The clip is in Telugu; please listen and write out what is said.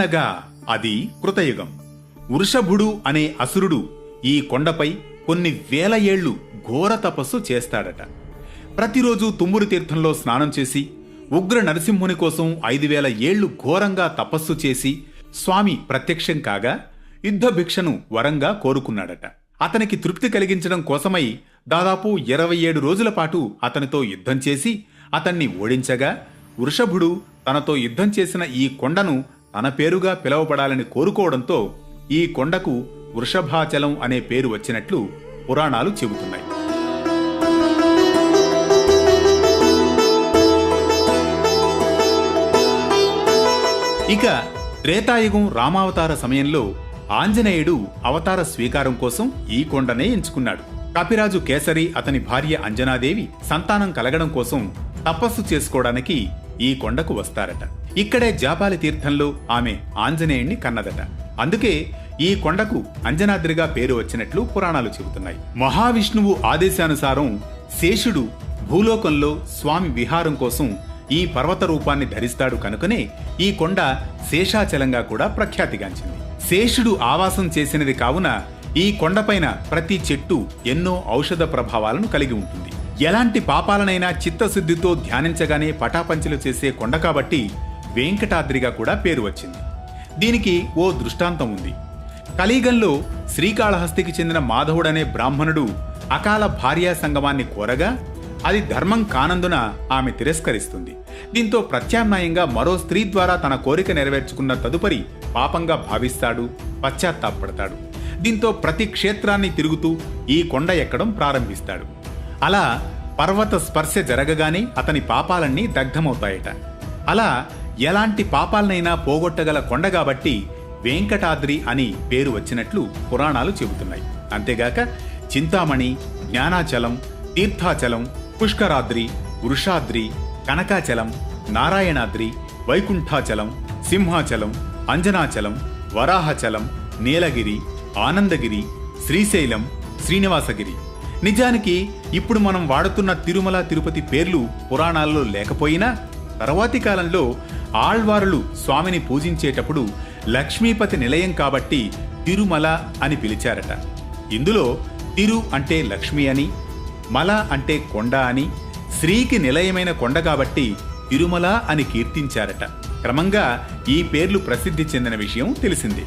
అనగా అది కృతయుగం. వృషభుడు అనే అసురుడు ఈ కొండపై కొన్ని వేల ఏళ్ళు ఘోర తపస్సు చేస్తాడట. ప్రతిరోజు తుమ్మురు తీర్థంలో స్నానం చేసి ఉగ్ర నరసింహుని కోసం ఐదు వేల ఏళ్ళు ఘోరంగా తపస్సు చేసి స్వామి ప్రత్యక్షం కాగా యుద్ధ భిక్షను వరంగా కోరుకున్నాడట. అతనికి తృప్తి కలిగించడం కోసమై దాదాపు ఇరవై ఏడు రోజుల పాటు అతనితో యుద్ధం చేసి అతన్ని ఓడించగా వృషభుడు తనతో యుద్ధం చేసిన ఈ కొండను అనపేరుగా పిలవబడాలని కోరుకోవడంతో ఈ కొండకు వృషభాచలం అనే పేరు వచ్చినట్లు పురాణాలు చెబుతున్నాయి. ఇక త్రేతాయుగం రామావతార సమయంలో ఆంజనేయుడు అవతార స్వీకారం కోసం ఈ కొండనే ఎంచుకున్నాడు. కపిరాజు కేసరి అతని భార్య అంజనాదేవి సంతానం కలగడం కోసం తపస్సు చేసుకోవడానికి ఈ కొండకు వస్తారట. ఇక్కడే జాపాలి తీర్థంలో ఆమె ఆంజనేయుణ్ణి కన్నదట. అందుకే ఈ కొండకు అంజనాద్రిగా పేరు వచ్చినట్లు పురాణాలు చెబుతున్నాయి. మహావిష్ణువు ఆదేశానుసారం శేషుడు భూలోకంలో స్వామి విహారం కోసం ఈ పర్వత రూపాన్ని ధరిస్తాడు కనుకనే ఈ కొండ శేషాచలంగా కూడా ప్రఖ్యాతిగాంచింది. శేషుడు ఆవాసం చేసినది కావున ఈ కొండపైన ప్రతి చెట్టు ఎన్నో ఔషధ ప్రభావాలను కలిగి ఉంటుంది. ఎలాంటి పాపాలనైనా చిత్తశుద్ధితో ధ్యానించగానే పటాపంచలు చేసే కొండ కాబట్టి వెంకటాద్రిగా కూడా పేరు వచ్చింది. దీనికి ఓ దృష్టాంతం ఉంది. కలీగంలో శ్రీకాళహస్తికి చెందిన మాధవుడనే బ్రాహ్మణుడు అకాల భార్యా సంగమాన్ని కోరగా అది ధర్మం కానందున ఆమె తిరస్కరిస్తుంది. దీంతో ప్రత్యామ్నాయంగా మరో స్త్రీ ద్వారా తన కోరిక నెరవేర్చుకున్న తదుపరి పాపంగా భావిస్తాడు పశ్చాత్తాపడతాడు దీంతో ప్రతి క్షేత్రాన్ని తిరుగుతూ ఈ కొండ ఎక్కడం ప్రారంభిస్తాడు. అలా పర్వత స్పర్శ జరగగానే అతని పాపాలన్నీ దగ్ధమవుతాయట. అలా ఎలాంటి పాపాలనైనా పోగొట్టగల కొండ కాబట్టి వెంకటాద్రి అని పేరు వచ్చినట్లు పురాణాలు చెబుతున్నాయి. అంతేగాక చింతామణి జ్ఞానాచలం తీర్థాచలం పుష్కరాద్రి వృషాద్రి కనకాచలం నారాయణాద్రి వైకుంఠాచలం సింహాచలం అంజనాచలం వరాహచలం నీలగిరి ఆనందగిరి శ్రీశైలం శ్రీనివాసగిరి. నిజానికి ఇప్పుడు మనం వాడుతున్న తిరుమల తిరుపతి పేర్లు పురాణాల్లో లేకపోయినా తర్వాతి కాలంలో ఆళ్వారులు స్వామిని పూజించేటప్పుడు లక్ష్మీపతి నిలయం కాబట్టి తిరుమల అని పిలిచారట. ఇందులో తిరు అంటే లక్ష్మి అని మల అంటే కొండ అని శ్రీకి నిలయమైన కొండ కాబట్టి తిరుమల అని కీర్తించారట. క్రమంగా ఈ పేర్లు ప్రసిద్ధి చెందిన విషయం తెలిసిందే.